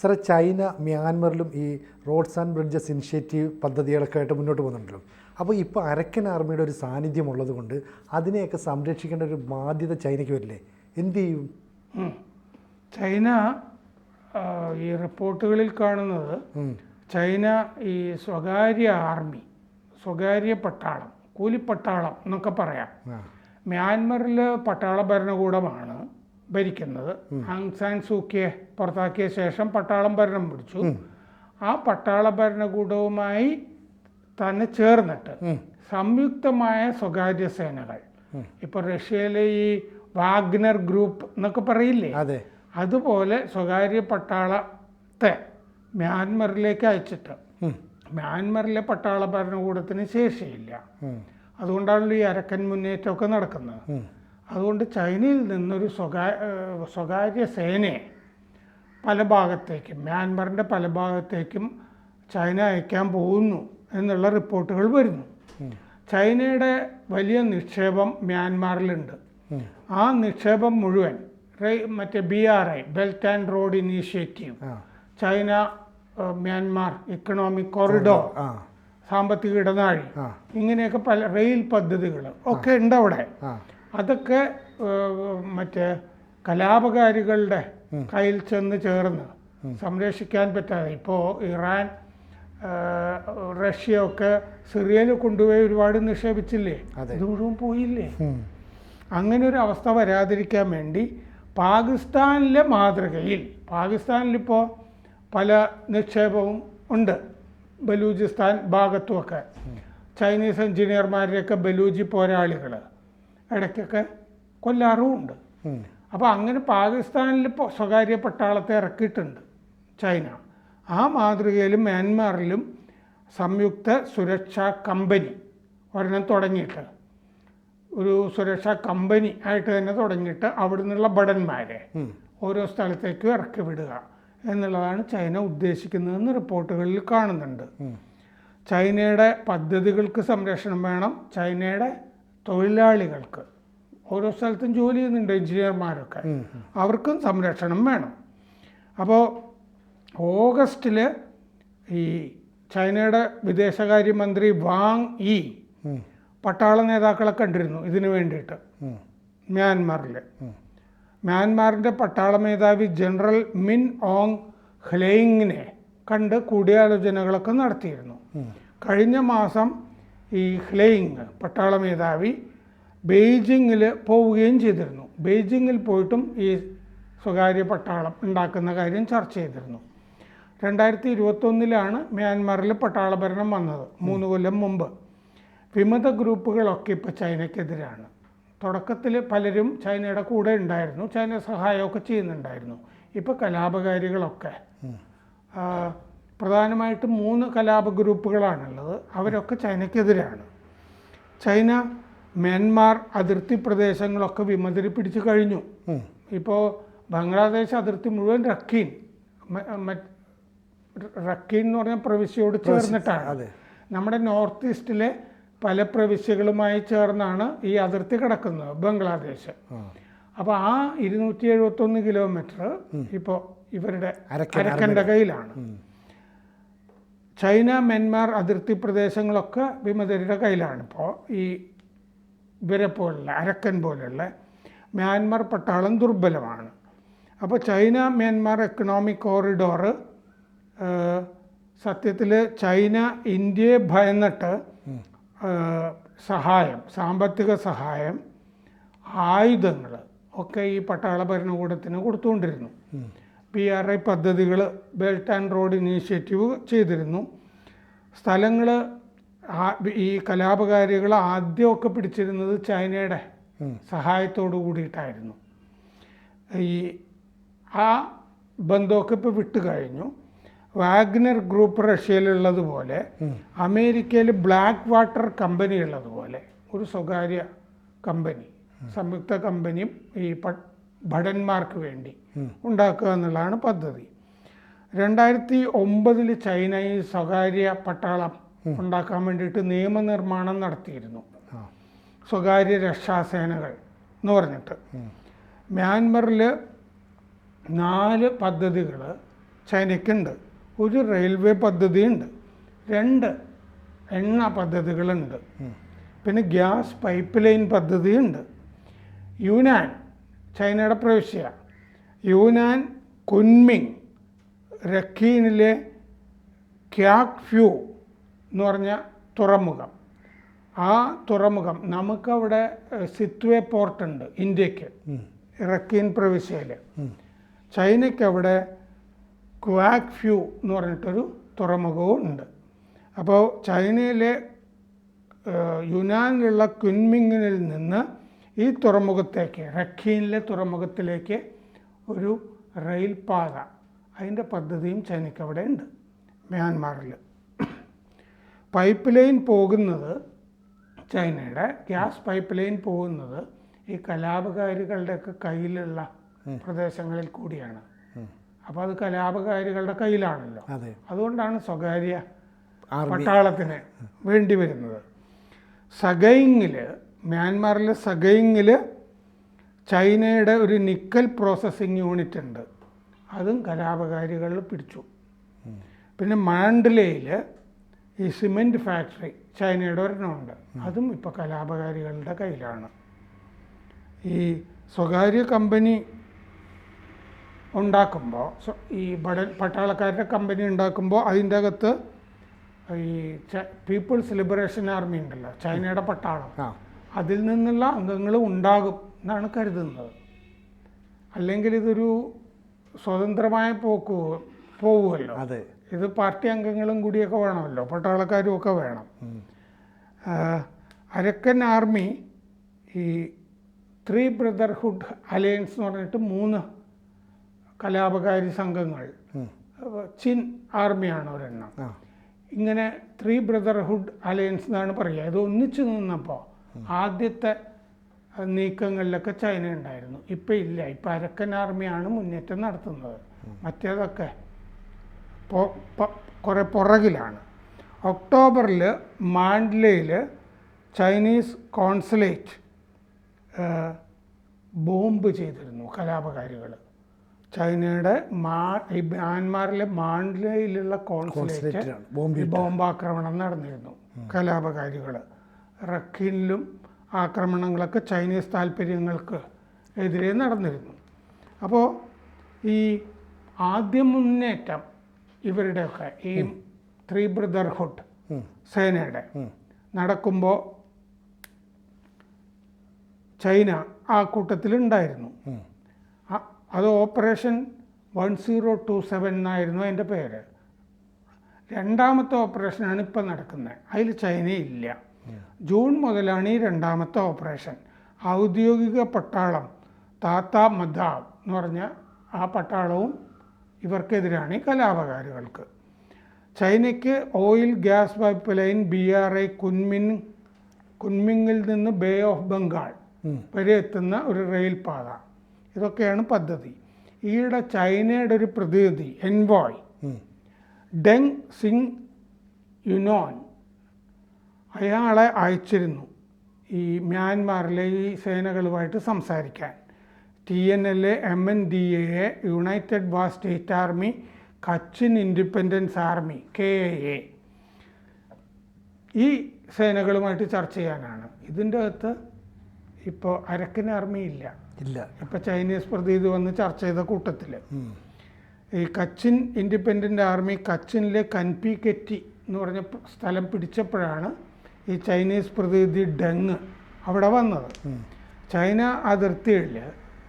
സാറേ ചൈന മ്യാൻമറിലും ഈ roads and bridges initiative പദ്ധതികളൊക്കെ ആയിട്ട് മുന്നോട്ട് പോകുന്നുണ്ടല്ലോ. അപ്പോൾ ഇപ്പോൾ അരക്കൻ ആർമിയുടെ ഒരു സാന്നിധ്യം ഉള്ളത് കൊണ്ട് അതിനെയൊക്കെ സംരക്ഷിക്കേണ്ട ഒരു ബാധ്യത ചൈനയ്ക്ക് വരില്ലേ? എന്ത് ചെയ്യും? ചൈന ഈ റിപ്പോർട്ടുകളിൽ കാണുന്നത് ചൈന ഈ സ്വകാര്യ ആർമി സ്വകാര്യ പട്ടാളം കൂലിപ്പട്ടാളം എന്നൊക്കെ പറയാം. മ്യാൻമറിൽ പട്ടാള ഭരണകൂടമാണ്. ഭരിക്കുന്നത്. ആങ്സാൻ സൂക്കിയെ പുറത്താക്കിയ ശേഷം പട്ടാളം ഭരണം പിടിച്ചു. ആ പട്ടാള ഭരണകൂടവുമായി തന്നെ ചേർന്നിട്ട് സംയുക്തമായ സ്വകാര്യ സേനകൾ. ഇപ്പൊ റഷ്യയിലെ ഈ വാഗ്നർ ഗ്രൂപ്പ് എന്നൊക്കെ പറയില്ലേ? അതെ. അതുപോലെ സ്വകാര്യ പട്ടാളത്തെ മ്യാൻമറിലേക്ക് അയച്ചിട്ട്. മ്യാൻമറിലെ പട്ടാള ഭരണകൂടത്തിന് ശേഷിയില്ല. അതുകൊണ്ടാണല്ലോ ഈ അരക്കൻ മുന്നേറ്റമൊക്കെ നടക്കുന്നത്. അതുകൊണ്ട് ചൈനയിൽ നിന്നൊരു സ്വകാര്യ സ്വകാര്യ സേനയെ പല ഭാഗത്തേക്കും മ്യാൻമറിന്റെ പല ഭാഗത്തേക്കും ചൈന അയക്കാൻ പോകുന്നു എന്നുള്ള റിപ്പോർട്ടുകൾ വരുന്നു. ചൈനയുടെ വലിയ നിക്ഷേപം മ്യാൻമാറിലുണ്ട്. ആ നിക്ഷേപം മുഴുവൻ മറ്റേ B R I belt and road initiative China Myanmar economic corridor സാമ്പത്തിക ഇടനാഴി ഇങ്ങനെയൊക്കെ പല റെയിൽ പദ്ധതികൾ ഒക്കെ ഉണ്ട് അവിടെ അതൊക്കെ മറ്റേ കലാപകാരികളുടെ കയ്യിൽ ചെന്ന് ചേർന്ന് സംരക്ഷിക്കാൻ പറ്റാതെ. ഇപ്പോൾ ഇറാൻ റഷ്യ ഒക്കെ സിറിയയിൽ കൊണ്ടുപോയി ഒരുപാട് നിക്ഷേപിച്ചില്ലേ? അത്. മുഴുവൻ പോയില്ലേ? അങ്ങനെ ഒരു അവസ്ഥ വരാതിരിക്കാൻ വേണ്ടി പാകിസ്ഥാനിലെ മാതൃകയിൽ പാകിസ്ഥാനിലിപ്പോൾ പല നിക്ഷേപവും ഉണ്ട്. ബലൂചിസ്ഥാൻ ഭാഗത്തുമൊക്കെ. ചൈനീസ് എഞ്ചിനീയർമാരുടെയൊക്കെ ബലൂചി പോരാളികൾ ഇടയ്ക്കൊക്കെ കൊല്ലാറുമുണ്ട് ഉണ്ട്. അപ്പോൾ അങ്ങനെ പാകിസ്ഥാനിൽ ഇപ്പോൾ സ്വകാര്യ പട്ടാളത്തെ ഇറക്കിയിട്ടുണ്ട് ചൈന. ആ മാതൃകയിലും മ്യാൻമാറിലും സംയുക്ത സുരക്ഷാ കമ്പനി ഒരെണ്ണം തുടങ്ങിയിട്ട്. ഒരു സുരക്ഷാ കമ്പനി ആയിട്ട് തന്നെ തുടങ്ങിയിട്ട് അവിടെ നിന്നുള്ള ഭടന്മാരെ ഓരോ സ്ഥലത്തേക്കും ഇറക്കി വിടുക എന്നുള്ളതാണ് ചൈന ഉദ്ദേശിക്കുന്നതെന്ന് റിപ്പോർട്ടുകളിൽ കാണുന്നുണ്ട്. ചൈനയുടെ പദ്ധതികൾക്ക് സംരക്ഷണം വേണം. ചൈനയുടെ തൊഴിലാളികൾക്ക്. ഓരോ സ്ഥലത്തും ജോലി ചെയ്യുന്നുണ്ട് എഞ്ചിനീയർമാരൊക്കെ. അവർക്കും സംരക്ഷണം വേണം. അപ്പോൾ ഓഗസ്റ്റിൽ ഈ ചൈനയുടെ വിദേശകാര്യമന്ത്രി വാങ് ഇ. പട്ടാള നേതാക്കളെ കണ്ടിരുന്നു ഇതിനു വേണ്ടിയിട്ട്. മ്യാൻമാറിൽ മ്യാൻമാറിന്റെ പട്ടാള മേധാവി ജനറൽ മിൻ ഓങ് ഹ്ലെയിങ്ങിനെ കണ്ട് കൂടിയാലോചനകളൊക്കെ നടത്തിയിരുന്നു. കഴിഞ്ഞ മാസം ഈ ഹ്ലെയിങ് പട്ടാള മേധാവി ബെയ്ജിങ്ങിൽ പോവുകയും ചെയ്തിരുന്നു. ബെയ്ജിങ്ങിൽ പോയിട്ടും ഈ സ്വകാര്യ പട്ടാളം ഉണ്ടാക്കുന്ന കാര്യം ചർച്ച ചെയ്തിരുന്നു. രണ്ടായിരത്തി ഇരുപത്തൊന്നിലാണ് മ്യാൻമാറിൽ പട്ടാള ഭരണം വന്നത് മൂന്ന് കൊല്ലം മുമ്പ്. വിമത ഗ്രൂപ്പുകളൊക്കെ ഇപ്പോൾ ചൈനയ്ക്കെതിരാണ്. തുടക്കത്തിൽ പലരും ചൈനയുടെ കൂടെ ഉണ്ടായിരുന്നു ചൈന സഹായമൊക്കെ ചെയ്യുന്നുണ്ടായിരുന്നു. ഇപ്പോൾ കലാപകാരികളൊക്കെ പ്രധാനമായിട്ടും മൂന്ന് കലാപ ഗ്രൂപ്പുകളാണുള്ളത് അവരൊക്കെ ചൈനയ്ക്കെതിരാണ്. ചൈന മ്യാൻമാർ അതിർത്തി പ്രദേശങ്ങളൊക്കെ വിമതിരി പിടിച്ചു കഴിഞ്ഞു ഇപ്പോൾ ബംഗ്ലാദേശ് അതിർത്തി മുഴുവൻ റക്കീൻ റക്കീൻ എന്ന് പറഞ്ഞ പ്രവിശ്യയോട് ചേർന്നിട്ടാണ്. നമ്മുടെ നോർത്ത് ഈസ്റ്റിലെ പല പ്രവിശ്യകളുമായി ചേർന്നാണ് ഈ അതിർത്തി കിടക്കുന്നത് ബംഗ്ലാദേശ്. അപ്പോൾ ആ ഇരുന്നൂറ്റി എഴുപത്തൊന്ന് കിലോമീറ്റർ ഇപ്പോൾ ഇവരുടെ അരക്കൻ അരക്കന്റെ കയ്യിലാണ്. ചൈന മ്യാൻമാർ അതിർത്തി പ്രദേശങ്ങളൊക്കെ വിമതരുടെ കയ്യിലാണ്. ഇപ്പോൾ ഈ ഇവരെ പോലുള്ള അരക്കൻ പോലുള്ള മ്യാൻമാർ പട്ടാളം ദുർബലമാണ്. അപ്പോൾ ചൈന മ്യാൻമാർ എക്കണോമിക് കോറിഡോർ സത്യത്തിൽ ചൈന ഇന്ത്യയെ ഭയന്നിട്ട് സഹായം സാമ്പത്തിക സഹായം ആയുധങ്ങൾ ഒക്കെ ഈ പട്ടാള ഭരണകൂടത്തിന് കൊടുത്തുകൊണ്ടിരുന്നു. പി ആർ ഐ പദ്ധതികൾ ബെൽറ്റ് ആൻഡ് റോഡ് ഇനീഷ്യേറ്റീവ് ചെയ്തിരുന്നു. സ്ഥലങ്ങൾ ഈ കലാപകാരികൾ ആദ്യമൊക്കെ പിടിച്ചിരുന്നത് ചൈനയുടെ സഹായത്തോടു കൂടിയിട്ടായിരുന്നു. ഈ ആ ബന്ധമൊക്കെ ഇപ്പോൾ വിട്ടു കഴിഞ്ഞു. വാഗ്നർ ഗ്രൂപ്പ് റഷ്യയിലുള്ളതുപോലെ അമേരിക്കയിൽ ബ്ലാക്ക് വാട്ടർ കമ്പനി ഉള്ളതുപോലെ ഒരു സ്വകാര്യ കമ്പനി സംയുക്ത കമ്പനിയും ഈ ഭടന്മാർക്ക് വേണ്ടി ഉണ്ടാക്കുക എന്നുള്ളതാണ് പദ്ധതി. രണ്ടായിരത്തി ഒമ്പതിൽ ചൈനയിൽ സ്വകാര്യ പട്ടാളം ഉണ്ടാക്കാൻ വേണ്ടിയിട്ട് നിയമനിർമ്മാണം നടത്തിയിരുന്നു. സ്വകാര്യ രക്ഷാസേനകൾ എന്ന് പറഞ്ഞിട്ട്. മ്യാൻമറിൽ നാല് പദ്ധതികൾ ചൈനയ്ക്കുണ്ട്. ഒരു റെയിൽവേ പദ്ധതിയുണ്ട്. രണ്ട് എണ്ണ പദ്ധതികളുണ്ട്. പിന്നെ ഗ്യാസ് പൈപ്പ് ലൈൻ പദ്ധതിയുണ്ട്. യൂനാൻ ചൈനയുടെ പ്രവിശ്യ. യുനാൻ കുൻമിങ് രഖീനിലെ ക്യാക് ഫ്യൂ എന്ന് പറഞ്ഞ തുറമുഖം. ആ തുറമുഖം നമുക്കവിടെ സിത്വേ പോർട്ടുണ്ട് ഇന്ത്യയ്ക്ക് റക്കീൻ പ്രവിശ്യയിൽ ചൈനയ്ക്ക് അവിടെ ക്വാക് ഫ്യൂ എന്ന് പറഞ്ഞിട്ടൊരു തുറമുഖവും ഉണ്ട്. അപ്പോൾ ചൈനയിലെ യുനാനിലുള്ള ക്വിൻമിങ്ങിനിൽ നിന്ന് ഈ തുറമുഖത്തേക്ക് റഖീനിലെ തുറമുഖത്തിലേക്ക് ഒരു റെയിൽ പാത അതിന്റെ പദ്ധതിയും ചൈനയ്ക്ക് അവിടെ ഉണ്ട് മ്യാൻമാറിൽ. പൈപ്പ് ലൈൻ പോകുന്നത് ചൈനയുടെ ഗ്യാസ് പൈപ്പ് ലൈൻ പോകുന്നത് ഈ കലാപകാരികളുടെയൊക്കെ കയ്യിലുള്ള പ്രദേശങ്ങളിൽ കൂടിയാണ്. അപ്പോൾ അത് കലാപകാരികളുടെ കയ്യിലാണല്ലോ. അതെ. അതുകൊണ്ടാണ് സ്വകാര്യ പട്ടാളത്തിന് വേണ്ടി വരുന്നത്. സഗൈങ്ങിൽ മ്യാൻമാറിലെ സഗയിങ്ങിൽ ചൈനയുടെ ഒരു നിക്കൽ പ്രോസസ്സിങ് യൂണിറ്റ് ഉണ്ട്. അതും കലാപകാരികൾ പിടിച്ചു. പിന്നെ മാണ്ഡലയിൽ ഈ സിമെന്റ് ഫാക്ടറി ചൈനയുടെ ഒരെണ്ണമുണ്ട്. അതും ഇപ്പോൾ കലാപകാരികളുടെ കയ്യിലാണ്. ഈ സ്വകാര്യ കമ്പനി ഉണ്ടാക്കുമ്പോൾ ഈ ബട പട്ടാളക്കാരുടെ കമ്പനി ഉണ്ടാക്കുമ്പോൾ അതിന്റെ അകത്ത് ഈ പീപ്പിൾസ് ലിബറേഷൻ ആർമി ഉണ്ടല്ലോ ചൈനയുടെ പട്ടാളം. അതിൽ നിന്നുള്ള അംഗങ്ങൾ ഉണ്ടാകും എന്നാണ് കരുതുന്നത്. അല്ലെങ്കിൽ ഇതൊരു സ്വതന്ത്രമായ പോക്ക് പോവുമല്ലോ. അതെ. ഇത് പാർട്ടി അംഗങ്ങളും കൂടിയൊക്കെ വേണമല്ലോ പട്ടാളക്കാരും ഒക്കെ വേണം. അരക്കൻ ആർമി ഈ ത്രീ ബ്രദർഹുഡ് അലയൻസ് എന്ന് പറഞ്ഞിട്ട് മൂന്ന് കലാപകാരി സംഘങ്ങൾ ചിൻ ആർമിയാണ് ഒരെണ്ണം. ഇങ്ങനെ ത്രീ ബ്രദർഹുഡ് അലയൻസ് എന്നാണ് പറയുക. ഇത് ഒന്നിച്ചു നിന്നപ്പോൾ ആദ്യത്തെ നീക്കങ്ങളിലൊക്കെ ചൈന ഉണ്ടായിരുന്നു ഇപ്പം ഇല്ല. ഇപ്പം അരക്കൻ ആർമിയാണ് മുന്നേറ്റം നടത്തുന്നത്. മറ്റേതൊക്കെ കുറെ പുറകിലാണ്. ഒക്ടോബറിൽ മാൻഡ്ലയിൽ ചൈനീസ് കോൺസുലേറ്റ് ബോംബ് ചെയ്തിരുന്നു കലാപകാരികൾ ചൈനയുടെ മാ ഈ മ്യാൻമാറിലെ മാൻഡ്ലയിലുള്ള കോൺസുലേറ്റ് ബോംബാക്രമണം നടന്നിരുന്നു കലാപകാരികൾ റഖീനിലും ആക്രമണങ്ങളൊക്കെ ചൈനീസ് താല്പര്യങ്ങൾക്ക് എതിരെ നടന്നിരുന്നു. അപ്പോൾ ഈ ആദ്യ മുന്നേറ്റം ഇവരുടെയൊക്കെ ഈ ത്രീ ബ്രദർഹുഡ്. സേനയുടെ നടക്കുമ്പോൾ ചൈന ആ കൂട്ടത്തിലുണ്ടായിരുന്നു. അത് operation one zero two seven എന്നായിരുന്നു അതിന്റെ പേര്. രണ്ടാമത്തെ ഓപ്പറേഷനാണ് ഇപ്പം നടക്കുന്നത്. അതിൽ ചൈനയില്ല. ജൂൺ മുതലാണ് ഈ രണ്ടാമത്തെ ഓപ്പറേഷൻ. ഔദ്യോഗിക പട്ടാളം താത്ത മദാവ് എന്ന് പറഞ്ഞ ആ പട്ടാളവും ഇവർക്കെതിരാണ് ഈ കലാപകാരികൾക്ക്. ചൈനയ്ക്ക് oil gas pipe line B R I Kunming കുൻമിങ്ങിൽ നിന്ന് ബേ ഓഫ് ബംഗാൾ വരെ എത്തുന്ന ഒരു റെയിൽ പാത. ഇതൊക്കെയാണ് പദ്ധതി. ഈയിടെ ചൈനയുടെ ഒരു പ്രതിനിധി എൻവോയ് ഡെങ് സിങ് യുനോൻ അയാളെ അയച്ചിരുന്നു ഈ മ്യാൻമാറിലെ ഈ സേനകളുമായിട്ട് സംസാരിക്കാൻ. T N L A M N D A United Wa state army Kachin independence army K A A ഈ സേനകളുമായിട്ട് ചർച്ച ചെയ്യാനാണ്. ഇതിന്റെ അകത്ത് ഇപ്പോൾ അരക്കൻ ആർമി ഇല്ല. ഇല്ല. ഇപ്പോൾ ചൈനീസ് പ്രതിനിധി വന്ന് ചർച്ച ചെയ്ത കൂട്ടത്തിൽ. ഈ കച്ചിൻ ഇൻഡിപെൻഡന്റ് ആർമി കച്ചിനിലെ കൻപി കെറ്റി എന്ന് പറഞ്ഞ സ്ഥലം പിടിച്ചപ്പോഴാണ് ഈ ചൈനീസ് പ്രതിനിധി ഡെങ് അവിടെ വന്നത്. ചൈന അതിർത്തിയിൽ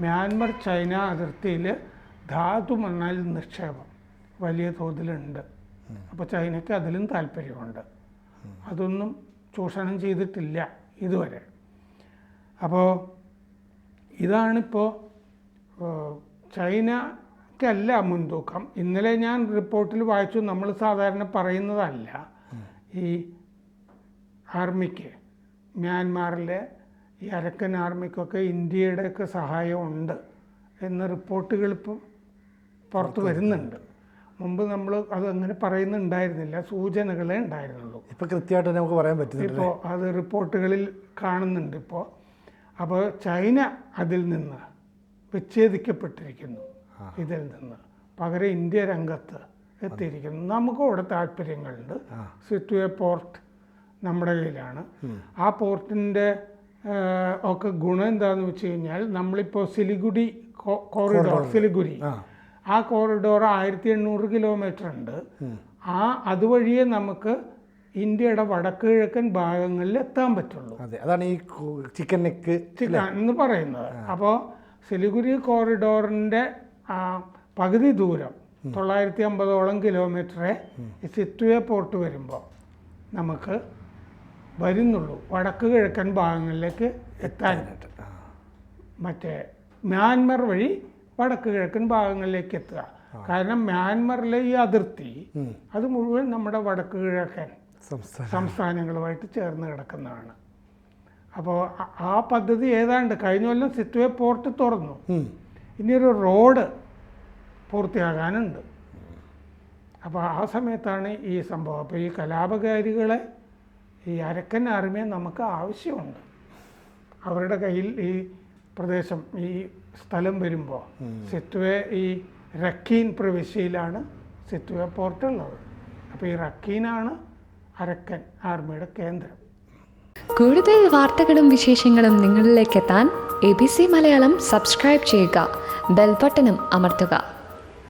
മ്യാൻമർ ചൈന അതിർത്തിയിൽ ധാതു മണൽ നിക്ഷേപം വലിയ തോതിലുണ്ട്. അപ്പോൾ ചൈനയ്ക്ക് അതിലും താല്പര്യമുണ്ട്. അതൊന്നും ചൂഷണം ചെയ്തിട്ടില്ല ഇതുവരെ. അപ്പോൾ ഇതാണിപ്പോൾ ചൈനക്കല്ല മുൻതൂക്കം. ഇന്നലെ ഞാൻ റിപ്പോർട്ടിൽ വായിച്ചു നമ്മൾ സാധാരണ പറയുന്നതല്ല. ഈ ആർമിക്ക്. മ്യാൻമാറിലെ ഈ അരക്കൻ ആർമിക്കൊക്കെ ഇന്ത്യയുടെയൊക്കെ സഹായമുണ്ട് എന്ന റിപ്പോർട്ടുകൾ ഇപ്പം പുറത്ത് വരുന്നുണ്ട്. മുമ്പ് നമ്മൾ അത് അങ്ങനെ പറയുന്നുണ്ടായിരുന്നില്ല സൂചനകളെ ഉണ്ടായിരുന്നുള്ളൂ. ഇപ്പോൾ കൃത്യമായിട്ട് നമുക്ക് പറയാൻ പറ്റുന്നില്ല ഇപ്പോൾ അത് റിപ്പോർട്ടുകളിൽ കാണുന്നുണ്ട് ഇപ്പോൾ അപ്പോൾ ചൈന അതിൽ നിന്ന് വിച്ഛേദിക്കപ്പെട്ടിരിക്കുന്നു. ഇതിൽ നിന്ന് പകരം ഇന്ത്യ രംഗത്ത് എത്തിയിരിക്കുന്നു. നമുക്കും അവിടെ താല്പര്യങ്ങളുണ്ട്. സിറ്റുവേ പോർട്ട് നമ്മുടെ കയ്യിലാണ്. ആ പോർട്ടിന്റെ ഒക്കെ ഗുണം എന്താണെന്ന് വെച്ച് കഴിഞ്ഞാൽ നമ്മളിപ്പോൾ സിലിഗുഡി കോറിഡോർ സിലിഗുരി ആ. കോറിഡോർ ആയിരത്തി എണ്ണൂറ് കിലോമീറ്റർ ഉണ്ട്. ആ അതുവഴിയേ നമുക്ക് ഇന്ത്യയുടെ വടക്ക് കിഴക്കൻ ഭാഗങ്ങളിൽ എത്താൻ പറ്റുള്ളൂ. അതെ അതാണ് ഈ ചിക്കൻ നെക്ക് ചിക്കൻ എന്ന് പറയുന്നത്. അപ്പോൾ സിലിഗുരി കോറിഡോറിന്റെ പകുതി ദൂരം തൊള്ളായിരത്തി അമ്പതോളം കിലോമീറ്ററെ സിറ്റുവേ പോർട്ട് വരുമ്പോൾ നമുക്ക് വരുന്നുള്ളൂ. വടക്ക് കിഴക്കൻ ഭാഗങ്ങളിലേക്ക് എത്താനായിട്ട്. മറ്റേ മ്യാൻമർ വഴി വടക്ക് കിഴക്കൻ ഭാഗങ്ങളിലേക്ക് എത്തുക. കാരണം മ്യാൻമറിലെ ഈ അതിർത്തി അത് മുഴുവൻ നമ്മുടെ വടക്ക് കിഴക്കൻ സംസ്ഥാനങ്ങളുമായിട്ട് ചേർന്ന് കിടക്കുന്നതാണ്. അപ്പോൾ ആ പദ്ധതി ഏതാണ്ട് കഴിഞ്ഞ കൊല്ലം സിറ്റുവേ പോർട്ട് തുറന്നു. ഇനിയൊരു റോഡ് പൂർത്തിയാകാനുണ്ട്. അപ്പോൾ ആ സമയത്താണ് ഈ സംഭവം. അപ്പോൾ ഈ കലാപകാരികളെ ഈ അരക്കൻ ആർമിയെ നമുക്ക് ആവശ്യമുണ്ട്. അവരുടെ കയ്യിൽ ഈ പ്രദേശം ഈ സ്ഥലം വരുമ്പോൾ സിത്വേ ഈ റക്കീൻ പ്രവിശ്യയിലാണ് പോർട്ട് ഉള്ളത്. അപ്പോൾ ഈ റക്കീനാണ് അരക്കൻ ആർമിയുടെ കേന്ദ്രം. കൂടുതൽ വാർത്തകളും വിശേഷങ്ങളും നിങ്ങളിലേക്ക് എത്താൻ A B C Malayalam subscribe ചെയ്യുക. ബെൽബട്ടനും അമർത്തുക.